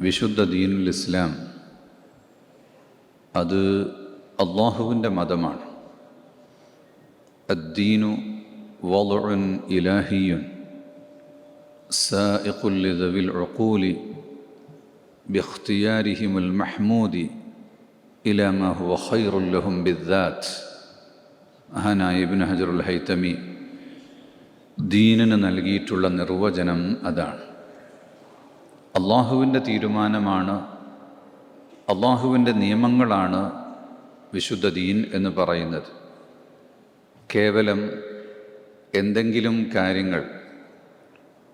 വിശുദ്ധ ദീനുൽ ഇസ്ലാം അത് അള്ളാഹുവിൻ്റെ മതമാണ് അദ്ദീനു വളുൻ ഇലാഹിയുൻ سائق لذوي العقول باختيارهم المحمود إلى ما هو خير لهم بالذات മഹാനായ ഇബ്നു ഹജറുൽ ഹൈത്തമി ദീനിന് നൽകിയിട്ടുള്ള നിർവചനം അതാണ് അള്ളാഹുവിന്റെ തീരുമാനമാണ് അള്ളാഹുവിന്റെ നിയമങ്ങളാണ് വിശുദ്ധ ദീൻ എന്ന് പറയുന്നത്. കേവലം എന്തെങ്കിലും കാര്യങ്ങൾ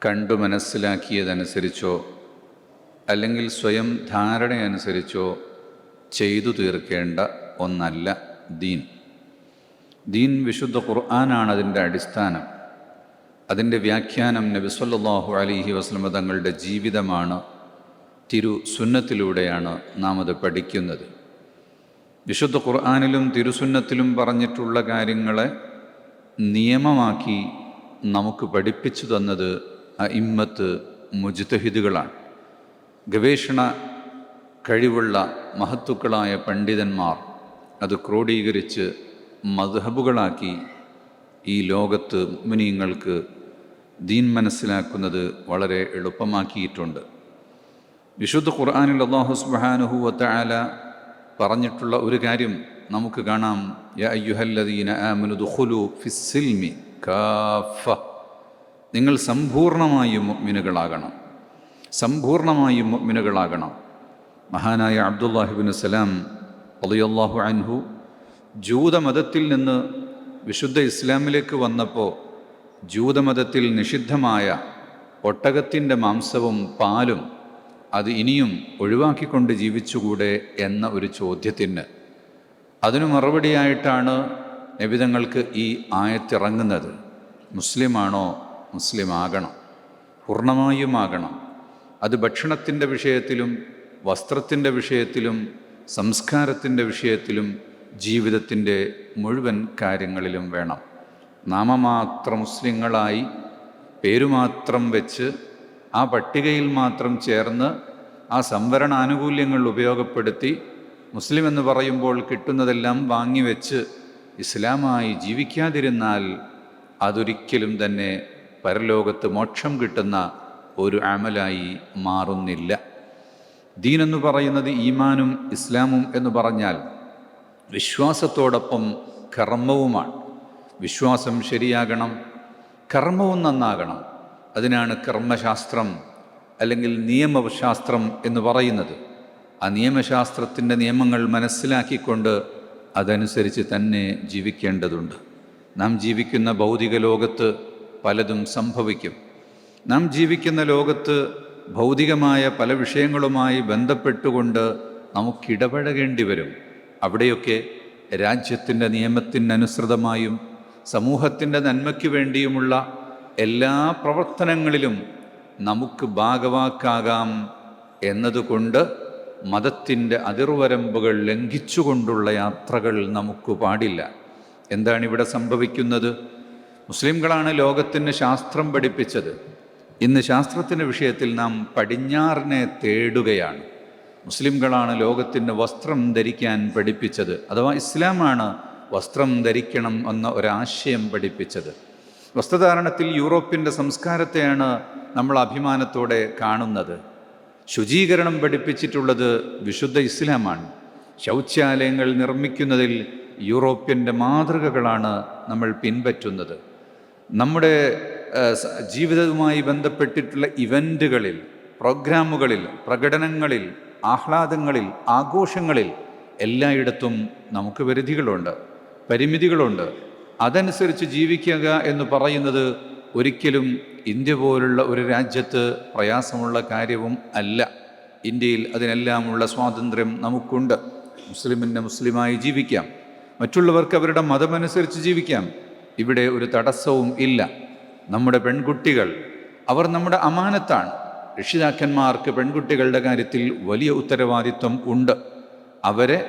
കണ്ടു മനസ്സിലാക്കിയതനുസരിച്ചോ അല്ലെങ്കിൽ സ്വയം ധാരണയനുസരിച്ചോ ചെയ്തു തീർക്കേണ്ട ഒന്നല്ല ദീൻ. ദീൻ വിശുദ്ധ ഖുർആനാണ് അതിന്റെ അടിസ്ഥാനം. അതിന്റെ വ്യാഖ്യാനം നബി സല്ലാഹു അലിഹി വസ്ലമ തങ്ങളുടെ ജീവിതമാണ് തിരു സുന്നത്തിലൂടെയാണ് നാം അത് പഠിക്കുന്നത്. വിശുദ്ധ ഖുർആാനിലും തിരുസുന്നത്തിലും പറഞ്ഞിട്ടുള്ള കാര്യങ്ങളെ നിയമമാക്കി നമുക്ക് പഠിപ്പിച്ചു തന്നത് ഇമ്മത്ത് മുജ്തഹിദുകളാണ്. ഗവേഷണ കഴിവുള്ള മഹത്തുക്കളായ പണ്ഡിതന്മാർ അത് ക്രോഡീകരിച്ച് മദ്ഹബുകളാക്കി ഈ ലോകത്ത് മുനിയങ്ങൾക്ക് ദീൻ മനസ്സിലാക്കുന്നത് വളരെ എളുപ്പമാക്കിയിട്ടുണ്ട്. വിശുദ്ധ ഖുർആാനിൽ അള്ളാഹു സുബാനുഹു വത്തആല പറഞ്ഞിട്ടുള്ള ഒരു കാര്യം നമുക്ക് കാണാം. യ അയ്യുഹല്ലദീന ഫിസ്സിൽമി കാഫ. നിങ്ങൾ സമ്പൂർണമായും മുഅ്മിനുകളാകണം. സമ്പൂർണമായും മുഅ്മിനുകളാകണം. മഹാനായ അബ്ദുല്ലാഹിബിൻ സലാം അലിയല്ലാഹു അൻഹു ജൂതമതത്തിൽ നിന്ന് വിശുദ്ധ ഇസ്ലാമിലേക്ക് വന്നപ്പോൾ ജൂതമതത്തിൽ നിഷിദ്ധമായ ഒട്ടകത്തിന്റെ മാംസവും പാലും അത് ഇനിയും ഒഴിവാക്കിക്കൊണ്ട് ജീവിച്ചുകൂടെ എന്ന ഒരു ചോദ്യത്തിന്. അതിനു മറുപടിയായിട്ടാണ് നിബിതങ്ങൾക്ക് ഈ ആയത്തിറങ്ങുന്നത്. മുസ്ലിമാണോ മുസ്ലിം ആകണം പൂർണമായും ആകണം അത് ഭക്ഷണത്തിന്റെ വിഷയത്തിലും വസ്ത്രത്തിന്റെ വിഷയത്തിലും സംസ്കാരത്തിന്റെ വിഷയത്തിലും ജീവിതത്തിന്റെ മുഴുവൻ കാര്യങ്ങളിലും വേണം. നാമമാത്ര മുസ്ലിങ്ങളായി പേരുമാത്രം വെച്ച് ആ പട്ടികയിൽ മാത്രം ചേർന്ന് ആ സംവരണ ആനുകൂല്യങ്ങൾ ഉപയോഗപ്പെടുത്തി മുസ്ലിം എന്ന് പറയുമ്പോൾ കിട്ടുന്നതെല്ലാം വാങ്ങിവെച്ച് ഇസ്ലാമായി ജീവിക്കാതിരുന്നാൽ അതൊരിക്കലും തന്നെ പരലോകത്ത് മോക്ഷം കിട്ടുന്ന ഒരു അമലായി മാറുന്നില്ല. ദീനെന്ന് പറയുന്നത് ഈമാനും ഇസ്ലാമും എന്ന് പറഞ്ഞാൽ വിശ്വാസത്തോടൊപ്പം കർമ്മവുമാണ്. വിശ്വാസം ശരിയാകണം കർമ്മവും നന്നാകണം. അതിനാണ് കർമ്മശാസ്ത്രം അല്ലെങ്കിൽ നിയമശാസ്ത്രം എന്ന് പറയുന്നത്. ആ നിയമശാസ്ത്രത്തിന്റെ നിയമങ്ങൾ മനസ്സിലാക്കിക്കൊണ്ട് അതനുസരിച്ച് തന്നെ ജീവിക്കേണ്ടതുണ്ട്. നാം ജീവിക്കുന്ന ഭൗതിക ലോകത്ത് പലതും സംഭവിക്കും. നാം ജീവിക്കുന്ന ലോകത്ത് ഭൗതികമായ പല വിഷയങ്ങളുമായി ബന്ധപ്പെട്ടുകൊണ്ട് നമുക്കിടപഴകേണ്ടി വരും. അവിടെയൊക്കെ രാജ്യത്തിന്റെ നിയമത്തിനനുസൃതമായും സമൂഹത്തിന്റെ നന്മയ്ക്ക് വേണ്ടിയുമുള്ള എല്ലാ പ്രവർത്തനങ്ങളിലും നമുക്ക് ഭാഗവാക്കാകാം എന്നതുകൊണ്ട് മതത്തിന്റെ അതിർവരമ്പുകൾ ലംഘിച്ചുകൊണ്ടുള്ള യാത്രകൾ നമുക്ക് പാടില്ല. എന്താണ് ഇവിടെ സംഭവിക്കുന്നത്? മുസ്ലിംകളാണ് ലോകത്തിന് ശാസ്ത്രം പഠിപ്പിച്ചത്. ഇന്ന് ശാസ്ത്രത്തിന്റെ വിഷയത്തിൽ നാം പടിഞ്ഞാറിനെ തേടുകയാണ്. മുസ്ലിംകളാണ് ലോകത്തിന് വസ്ത്രം ധരിക്കാൻ പഠിപ്പിച്ചത്. അഥവാ ഇസ്ലാമാണ് വസ്ത്രം ധരിക്കണം എന്ന ഒരാശയം പഠിപ്പിച്ചത്. വസ്ത്രധാരണത്തിൽ യൂറോപ്പിന്റെ സംസ്കാരത്തെയാണ് നമ്മൾ അഭിമാനത്തോടെ കാണുന്നത്. ശുചീകരണം പഠിപ്പിച്ചിട്ടുള്ളത് വിശുദ്ധ ഇസ്ലാമാണ്. ശൗചാലയങ്ങൾ നിർമ്മിക്കുന്നതിൽ യൂറോപ്യന്റെ മാതൃകകളാണ് നമ്മൾ പിൻപറ്റുന്നത്. നമ്മുടെ ജീവിതവുമായി ബന്ധപ്പെട്ടിട്ടുള്ള ഇവന്റുകളിൽ പ്രോഗ്രാമുകളിൽ പ്രകടനങ്ങളിൽ ആഹ്ലാദങ്ങളിൽ ആഘോഷങ്ങളിൽ എല്ലായിടത്തും നമുക്ക് പരിധികളുണ്ട് പരിമിതികളുണ്ട്. അതനുസരിച്ച് ജീവിക്കുക എന്ന് പറയുന്നത് ഒരിക്കലും ഇന്ത്യ പോലുള്ള ഒരു രാജ്യത്ത് പ്രയാസമുള്ള കാര്യവും അല്ല. ഇന്ത്യയിൽ അതിനെല്ലാമുള്ള സ്വാതന്ത്ര്യം നമുക്കുണ്ട്. മുസ്ലിമിന്റെ മുസ്ലിമായി ജീവിക്കാം. മറ്റുള്ളവർക്ക് അവരുടെ മതമനുസരിച്ച് ജീവിക്കാം. ഇവിടെ ഒരു തടസ്സവും ഇല്ല. നമ്മുടെ പെൺകുട്ടികൾ അവർ നമ്മുടെ അമാനത്താണ്. രക്ഷിതാക്കന്മാർക്ക് പെൺകുട്ടികളുടെ കാര്യത്തിൽ വലിയ ഉത്തരവാദിത്വം ഉണ്ട്. അവരെ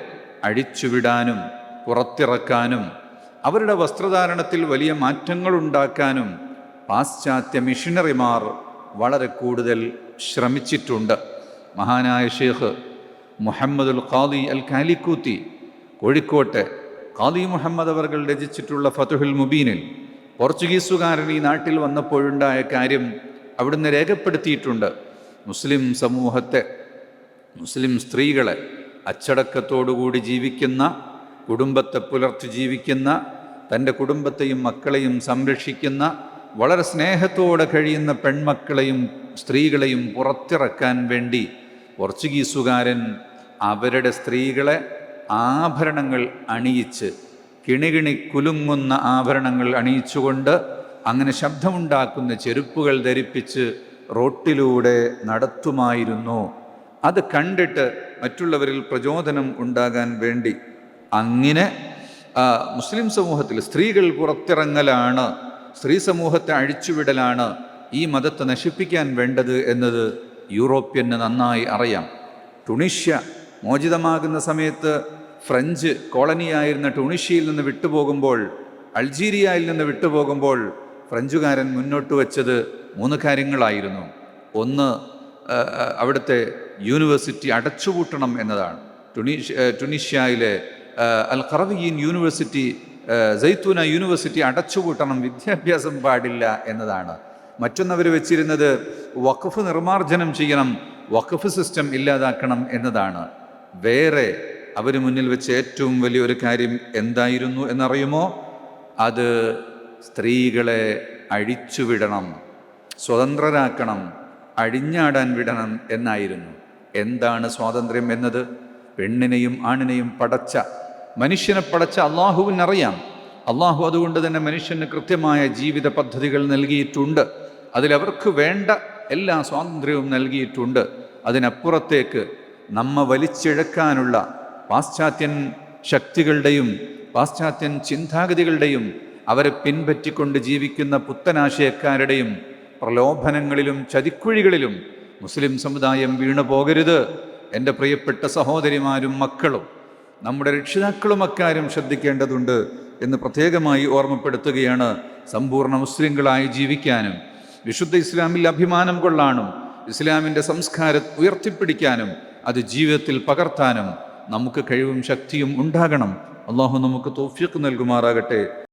അഴിച്ചുവിടാനും പുറത്തിറക്കാനും അവരുടെ വസ്ത്രധാരണത്തിൽ വലിയ മാറ്റങ്ങൾ ഉണ്ടാക്കാനും പാശ്ചാത്യ മിഷനറിമാർ വളരെ കൂടുതൽ ശ്രമിച്ചിട്ടുണ്ട്. മഹാനായ ഷേഖ് മുഹമ്മദുൽ ഖാദി അൽ കാലിക്കൂത്തി കോഴിക്കോട്ടെ ഖാദി മുഹമ്മദ് അവർ രചിച്ചിട്ടുള്ള ഫതുഹുൽ മുബീനിൽ പോർച്ചുഗീസുകാരൻ ഈ നാട്ടിൽ വന്നപ്പോഴുണ്ടായ കാര്യം അവിടുന്ന് രേഖപ്പെടുത്തിയിട്ടുണ്ട്. മുസ്ലിം സമൂഹത്തെ മുസ്ലിം സ്ത്രീകളെ അച്ചടക്കത്തോടുകൂടി ജീവിക്കുന്ന കുടുംബത്തെ പുലർത്തി ജീവിക്കുന്ന തന്റെ കുടുംബത്തെയും മക്കളെയും സംരക്ഷിക്കുന്ന വളരെ സ്നേഹത്തോടെ കഴിയുന്ന പെൺമക്കളെയും സ്ത്രീകളെയും പുറത്തിറക്കാൻ വേണ്ടി പോർച്ചുഗീസുകാരൻ അവരുടെ സ്ത്രീകളെ ആഭരണങ്ങൾ അണിയിച്ച് കിണികിണി കുലുങ്ങുന്ന ആഭരണങ്ങൾ അണിയിച്ചുകൊണ്ട് അങ്ങനെ ശബ്ദമുണ്ടാക്കുന്ന ചെരുപ്പുകൾ ധരിപ്പിച്ച് റോട്ടിലൂടെ നടത്തുമായിരുന്നു. അത് കണ്ടിട്ട് മറ്റുള്ളവരിൽ പ്രചോദനം ഉണ്ടാകാൻ വേണ്ടി. അങ്ങനെ മുസ്ലിം സമൂഹത്തിൽ സ്ത്രീകൾ പുറത്തിറങ്ങലാണ് സ്ത്രീ സമൂഹത്തെ അഴിച്ചുവിടലാണ് ഈ മതത്തെ നശിപ്പിക്കാൻ വേണ്ടത് എന്നത് യൂറോപ്യന് നന്നായി അറിയാം. ടുണീഷ്യ മോചിതമാകുന്ന സമയത്ത് ഫ്രഞ്ച് കോളനിയായിരുന്ന ടുണീഷ്യയിൽ നിന്ന് വിട്ടുപോകുമ്പോൾ അൾജീരിയയിൽ നിന്ന് വിട്ടുപോകുമ്പോൾ ഫ്രഞ്ചുകാരൻ മുന്നോട്ട് വെച്ചത് മൂന്ന് കാര്യങ്ങളായിരുന്നു. ഒന്ന് അവിടുത്തെ യൂണിവേഴ്സിറ്റി അടച്ചുപൂട്ടണം എന്നതാണ്. Tunisia ടുണീഷ്യയിലെ Al Qarawiyyin university Zaytuna university അടച്ചുപൂട്ടണം വിദ്യാഭ്യാസം പാടില്ല എന്നതാണ്. മറ്റൊന്നവർ വെച്ചിരുന്നത് വഖഫ് നിർമാർജനം ചെയ്യണം വഖഫ് സിസ്റ്റം ഇല്ലാതാക്കണം എന്നതാണ്. വേറെ അവർ മുന്നിൽ വെച്ച ഏറ്റവും വലിയൊരു കാര്യം എന്തായിരുന്നു എന്നറിയുമോ? അത് സ്ത്രീകളെ അഴിച്ചുവിടണം സ്വതന്ത്രരാക്കണം അഴിഞ്ഞാടാൻ വിടണം എന്നായിരുന്നു. എന്താണ് സ്വാതന്ത്ര്യം എന്നത്? പെണ്ണിനെയും ആണിനെയും പടച്ച മനുഷ്യനെ പടച്ച അള്ളാഹുവിനറിയാം. അള്ളാഹു അതുകൊണ്ട് തന്നെ മനുഷ്യന് കൃത്യമായ ജീവിത പദ്ധതികൾ നൽകിയിട്ടുണ്ട്. അതിലവർക്ക് വേണ്ട എല്ലാ സ്വാതന്ത്ര്യവും നൽകിയിട്ടുണ്ട്. അതിനപ്പുറത്തേക്ക് നമ്മ വലിച്ചിഴക്കാനുള്ള പാശ്ചാത്യൻ ശക്തികളുടെയും പാശ്ചാത്യൻ ചിന്താഗതികളുടെയും അവരെ പിൻപറ്റിക്കൊണ്ട് ജീവിക്കുന്ന പുത്തനാശയക്കാരുടെയും പ്രലോഭനങ്ങളിലും ചതിക്കുഴികളിലും മുസ്ലിം സമുദായം വീണു പോകരുത്. എന്റെ പ്രിയപ്പെട്ട സഹോദരിമാരും മക്കളും നമ്മുടെ രക്ഷിതാക്കളും അക്കാര്യം ശ്രദ്ധിക്കേണ്ടതുണ്ട് എന്ന് പ്രത്യേകമായി ഓർമ്മപ്പെടുത്തുകയാണ് സമ്പൂർണ മുസ്ലിങ്ങളായി ജീവിക്കാനും വിശുദ്ധ ഇസ്ലാമിൽ അഭിമാനം കൊള്ളാനും ഇസ്ലാമിന്റെ സംസ്കാരം ഉയർത്തിപ്പിടിക്കാനും അത് ജീവിതത്തിൽ പകർത്താനും നമുക്ക് കഴിവും ശക്തിയും ഉണ്ടാകണം. അള്ളാഹു നമുക്ക് തോഫിയക്ക് നൽകുമാറാകട്ടെ.